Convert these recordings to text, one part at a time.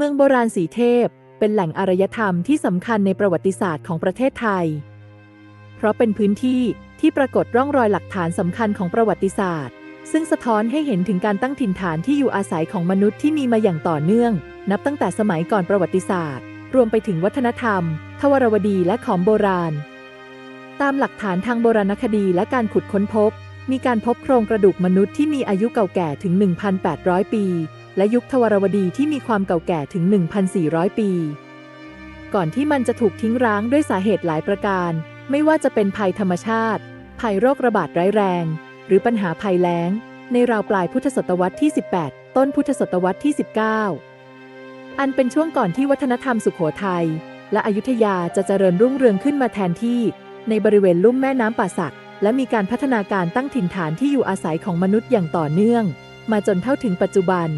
เมืองโบราณสีเทพ เป็นแหล่งอารยธรรมที่สำคัญในประวัติศาสตร์ของประเทศไทย เพราะเป็นพื้นที่ที่ปรากฏร่องรอยหลักฐานสำคัญของประวัติศาสตร์ ซึ่งสะท้อนให้เห็นถึงการตั้งถิ่นฐานที่อยู่อาศัยของมนุษย์ที่มีมาอย่างต่อเนื่อง นับตั้งแต่สมัยก่อนประวัติศาสตร์ รวมไปถึงวัฒนธรรม ทวารวดีและขอมโบราณ ตามหลักฐานทางโบราณคดีและการขุดค้นพบ มีการพบโครงกระดูกมนุษย์ที่มีอายุเก่าแก่ถึง 1,800 ปี และยุคทวารวดีที่มีความเก่าแก่ถึง 1,400 ปี ก่อนที่มันจะถูกทิ้งร้างด้วยสาเหตุหลายประการ ไม่ว่าจะเป็นภัยธรรมชาติ ภัยโรคระบาดร้ายแรง หรือปัญหาภัยแล้ง ในราวปลายพุทธศตวรรษที่ 18 ต้นพุทธศตวรรษที่ 19 อันเป็นช่วงก่อนที่วัฒนธรรมสุขโขทัยและอยุธยาจะเจริญรุ่งเรืองขึ้นมาแทนที่ ในบริเวณลุ่มแม่น้ำป่าสัก และมีการพัฒนาการตั้งถิ่นฐานที่อยู่อาศัยของมนุษย์อย่างต่อเนื่อง มาจนเท่าถึงปัจจุบัน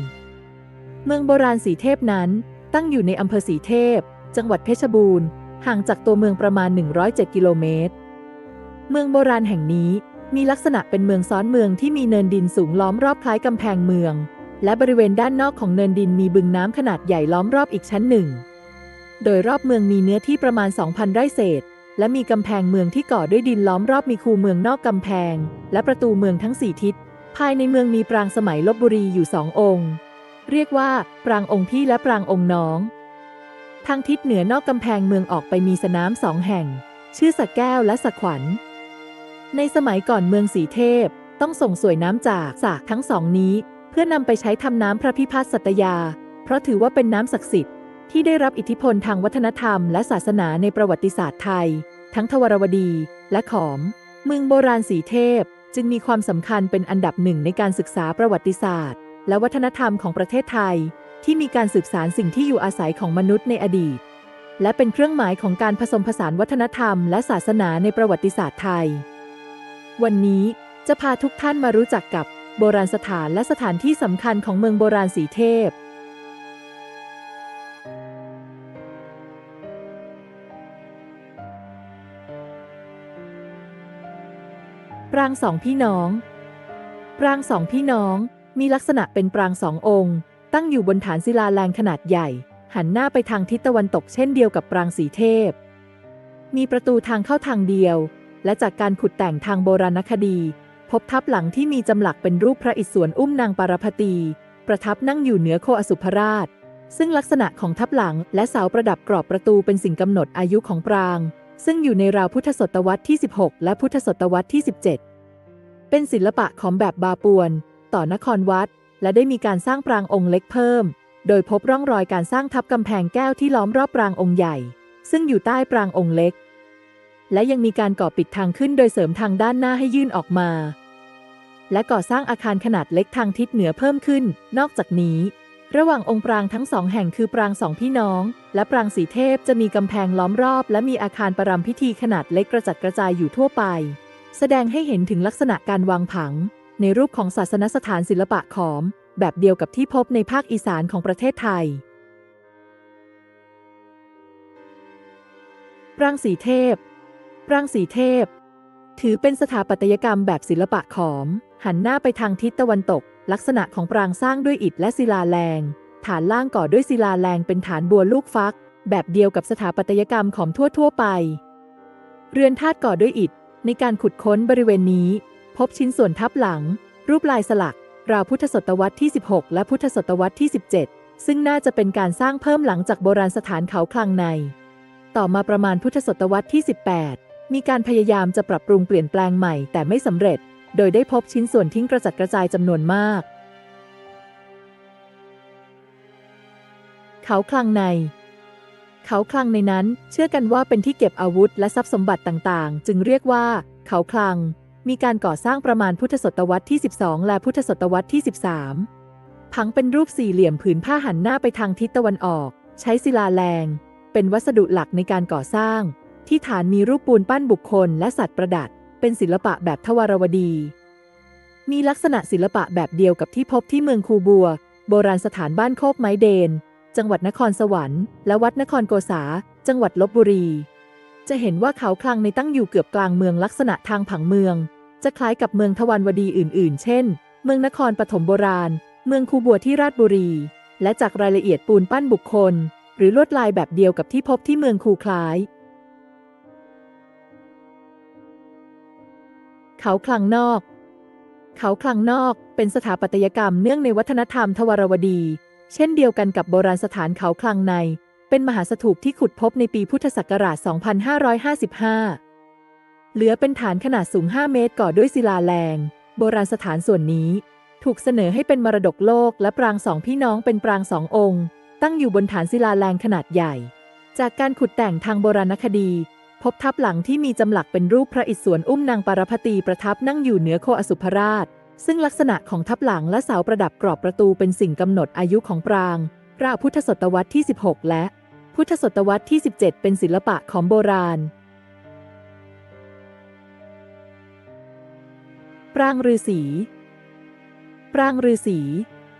เมืองโบราณสีเทพนั้นตั้งอยู่ในอำเภอสีเทพ จังหวัดเพชรบูรณ์ ห่างจากตัวเมืองประมาณ 107 กิโลเมตร เมืองโบราณแห่งนี้มีลักษณะเป็นเมืองซ้อนเมืองที่มีเนินดินสูงล้อมรอบคล้ายกำแพงเมือง และบริเวณด้านนอกของเนินดินมีบึงน้ำขนาดใหญ่ล้อมรอบอีกชั้นหนึ่ง โดยรอบเมืองมีเนื้อที่ประมาณ 2,000 ไร่เศษ และมีกำแพงเมืองที่ก่อด้วยดินล้อมรอบมีคูเมืองนอกกำแพง และประตูเมืองทั้งสี่ทิศ ภายในเมืองมีปรางสมัยลบบุรีอยู่สององค์ เรียกว่า ปรางองค์พี่และปรางองค์น้อง ทางทิศเหนือนอกกำแพงเมืองออกไปมีสนามสองแห่ง ชื่อสระแก้วและสระขวัญ ในสมัยก่อนเมืองสีเทพต้องส่งสวยน้ำจากสระทั้งสองนี้ เพื่อนำไปใช้ทำน้ำพระพิพัฒน์สัตยา เพราะถือว่าเป็นน้ำศักดิ์สิทธิ์ที่ได้รับอิทธิพลทางวัฒนธรรมและศาสนาในประวัติศาสตร์ไทย ทั้งทวารวดีและขอม เมืองโบราณสีเทพ จึงมีความสำคัญเป็นอันดับหนึ่งในการศึกษาประวัติศาสตร์ และวัฒนธรรมของประเทศไทย ที่มีการสืบสารสิ่งที่อยู่อาศัยของมนุษย์ในอดีต และเป็นเครื่องหมายของการผสมผสานวัฒนธรรมและศาสนาในประวัติศาสตร์ไทย วันนี้จะพาทุกท่านมารู้จักกับโบราณสถานและสถานที่สำคัญของเมืองโบราณสีเทพ ปรางสองพี่น้อง ปรางสองพี่น้อง มีลักษณะเป็นปรางสององค์ ตั้งอยู่บนฐานศิลาแรงขนาดใหญ่ หันหน้าไปทางทิศตะวันตกเช่นเดียวกับปรางสีเทพ มีประตูทางเข้าทางเดียว และจากการขุดแต่งทางโบราณคดี พบทับหลังที่มีจำหลักเป็นรูปพระอิศวรอุ้มนางปารพตี ประทับนั่งอยู่เหนือโคอสุภราช ซึ่งลักษณะของทับหลังและเสาประดับกรอบประตูเป็นสิ่งกำหนดอายุของปราง ซึ่งอยู่ในราวพุทธศตวรรษที่ 16 และพุทธศตวรรษที่ 17 เป็นศิลปะของแบบบาปวน ต่อนครวัด และได้มีการสร้างปรางองค์เล็กเพิ่ม โดยพบร่องรอยการสร้างทับกำแพงแก้วที่ล้อมรอบปรางองค์ใหญ่ ซึ่งอยู่ใต้ปรางองค์เล็ก และยังมีการก่อปิดทางขึ้นโดยเสริมทางด้านหน้าให้ยื่นออกมา และก่อสร้างอาคารขนาดเล็กทางทิศเหนือเพิ่มขึ้น นอกจากนี้ ระหว่างองค์ปรางทั้งสองแห่งคือปรางสองพี่น้อง และปรางสีเทพจะมีกำแพงล้อมรอบ และมีอาคารประรำพิธีขนาดเล็กกระจัดกระจายอยู่ทั่วไป แสดงให้เห็นถึงลักษณะการวางผัง ในรูปของศาสนสถานศิลปะขอม แบบเดียวกับที่พบในภาคอีสานของประเทศไทยปรางสีเทพปรางสีเทพ ถือเป็นสถาปัตยกรรมแบบศิลปะขอม หันหน้าไปทางทิศตะวันตก ลักษณะของปรางสร้างด้วยอิฐและศิลาแรง ฐานล่างก่อด้วยศิลาแรงเป็นฐานบัวลูกฟัก แบบเดียวกับสถาปัตยกรรมขอมทั่ว ๆ ไป เรือนธาตุก่อด้วยอิฐ ในการขุดค้นบริเวณนี้ พบชิ้นส่วนทับหลัง รูปลายสลัก ราวพุทธศตวรรษที่ 16 และพุทธศตวรรษที่ 17 ซึ่งน่าจะเป็นการสร้างเพิ่มหลังจากโบราณสถานเขาคลังใน ต่อมาประมาณพุทธศตวรรษที่ 18 มีการพยายามจะปรับปรุงเปลี่ยนแปลงใหม่แต่ไม่สำเร็จ โดยได้พบชิ้นส่วนทิ้งกระจัดกระจายจำนวนมาก เขาคลังในเขาคลังในนั้นเชื่อกันว่าเป็นที่เก็บอาวุธและทรัพย์สมบัติต่างๆ จึงเรียกว่า เขาคลัง มีการก่อสร้างประมาณพุทธศตวรรษที่ 12 และพุทธศตวรรษที่ 13 ผังเป็นรูปสี่เหลี่ยมผืนผ้าหันหน้าไปทางทิศตะวันออก ใช้ศิลาแรง เป็นวัสดุหลักในการก่อสร้าง ที่ฐานมีรูปปูนปั้นบุคคลและสัตว์ประดัษฐ์เป็นศิลปะแบบทวารวดี มีลักษณะศิลปะแบบเดียวกับที่พบที่เมืองคูบัว โบราณสถานบ้านโคกไม้เดน จังหวัดนครสวรรค์ และวัดนครโกษา จังหวัดลบบุรี จะเห็นว่าเขาคลังในตั้งอยู่เกือบกลางเมืองลักษณะทางผังเมือง จะคล้ายกับเมืองทวันวดีอื่น ๆ เช่น เมืองนครปฐมโบราณ เมืองคูบัวที่ราชบุรี และจากรายละเอียดปูนปั้นบุคคล หรือลวดลายแบบเดียวกับที่พบที่เมืองคูคล้าย เขาคลังนอก เขาคลังนอกเป็นสถาปัตยกรรมเนื่องในวัฒนธรรมทวารวดี เช่นเดียวกันกับโบราณสถานเขาคลังใน เป็นมหาสถูปที่ขุดพบในปีพุทธศักราช 2555 เหลือเป็นฐานขนาดสูง 5 เมตรก่อด้วยศิลาแรง โบราณสถานส่วนนี้ ถูกเสนอให้เป็นมรดกโลกและปรางสองพี่น้องเป็นปรางสององค์ ตั้งอยู่บนฐานศิลาแรงขนาดใหญ่ จากการขุดแต่งทางโบราณคดี พบทับหลังที่มีจำหลักเป็นรูปพระอิศวรอุ้มนางปารพตีประทับนั่งอยู่เหนือโคอสุภราช ซึ่งลักษณะของทับหลังและเสาประดับกรอบประตูเป็นสิ่งกำหนดอายุของปรางราวพุทธศตวรรษที่ 16 และ พุทธศตวรรษที่ 17 เป็นศิลปะของโบราณ ปรางฤาษีปรางฤาษี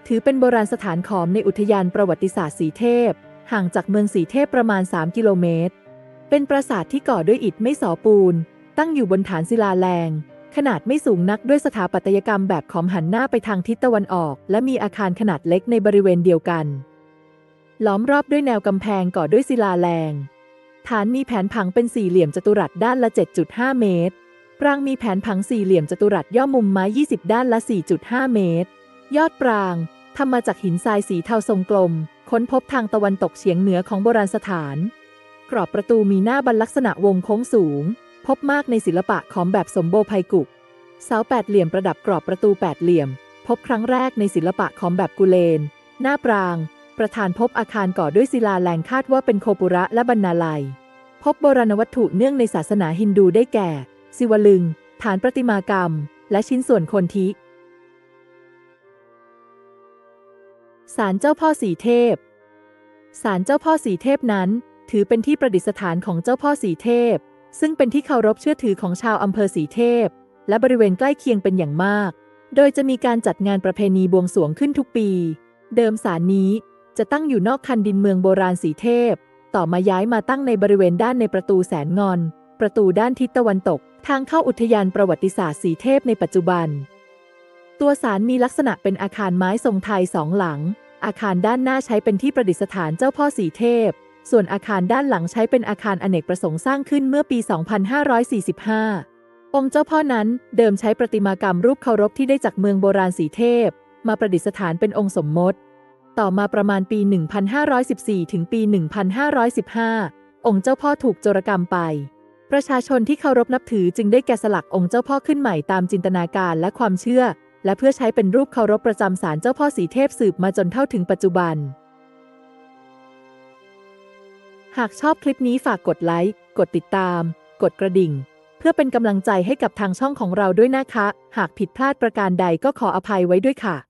ถือเป็นโบราณสถานขอมในอุทยานประวัติศาสตร์สีเทพ ห่างจากเมืองสีเทพประมาณ 3 กิโลเมตร เป็นปราสาทที่ก่อด้วยอิฐไม่สอปูน ตั้งอยู่บนฐานศิลาแรง ขนาดไม่สูงนักด้วยสถาปัตยกรรมแบบขอมหันหน้าไปทางทิศตะวันออก และมีอาคารขนาดเล็กในบริเวณเดียวกัน ล้อมรอบด้วยแนวกำแพงก่อด้วยศิลาแรง ฐานมีแผนผังเป็นสี่เหลี่ยมจัตุรัสด้านละ 7.5 เมตร ปรางมีแผนผังสี่เหลี่ยมจัตุรัสย่อมุมไม้ 20 ด้านละ 4.5 เมตร ยอดปรางทำมาจากหินทรายสีเทาทรงกลม ค้นพบทางตะวันตกเฉียงเหนือของโบราณสถาน กรอบประตูมีหน้าบรรลักษณะวงโค้งสูง พบมากในศิลปะของแบบสมโบภัยกุก เสาแปดเหลี่ยมประดับกรอบประตูแปดเหลี่ยม พบครั้งแรกในศิลปะของแบบกุเลน หน้าปราง ประธานพบอาคารก่อด้วยศิลาแรงคาดว่าเป็นโคปุระและบรรณาลัย พบโบราณวัตถุเนื่องในศาสนาฮินดูได้แก่ ศิวลึง ฐานประติมากรรม และชิ้นส่วนคนทิศาลเจ้าพ่อสีเทพศาลเจ้าพ่อสีเทพนั้น ถือเป็นที่ประดิษฐานของเจ้าพ่อสีเทพ ซึ่งเป็นที่เคารพเชื่อถือของชาวอำเภอสีเทพ และบริเวณใกล้เคียงเป็นอย่างมาก โดยจะมีการจัดงานประเพณีบวงสรวงขึ้นทุกปี เดิมศาลนี้ จะตั้งอยู่นอกคันดินเมืองโบราณสีเทพ ต่อมาย้ายมาตั้งในบริเวณด้านในประตูแสนงอน ประตูด้านทิศตะวันตก ทางเข้าอุทยานประวัติศาสตร์สีเทพในปัจจุบัน ตัวศาลมีลักษณะเป็นอาคารไม้ทรงไทยสองหลัง อาคารด้านหน้าใช้เป็นที่ประดิษฐานเจ้าพ่อสีเทพ ส่วนอาคารด้านหลังใช้เป็นอาคารอเนกประสงค์สร้างขึ้นเมื่อปี 2545 องค์เจ้าพ่อนั้นเดิมใช้ประติมากรรมรูปเคารพที่ได้จากเมืองโบราณสีเทพ มาประดิษฐานเป็นองค์สมมติ ต่อมาประมาณปี 1514 ถึงปี 1515 องค์เจ้าพ่อถูกโจรกรรมไป ประชาชนที่เคารพนับถือจึงได้แกะสลักองค์เจ้าพ่อขึ้นใหม่ตามจินตนาการและความเชื่อ และเพื่อใช้เป็นรูปเคารพประจำศาลเจ้าพ่อสีเทพสืบมาจนเท่าถึงปัจจุบัน หากชอบคลิปนี้ฝากกดไลค์ กดติดตาม กดกระดิ่ง เพื่อเป็นกำลังใจให้กับทางช่องของเราด้วยนะคะ หากผิดพลาดประการใดก็ขออภัยไว้ด้วยค่ะ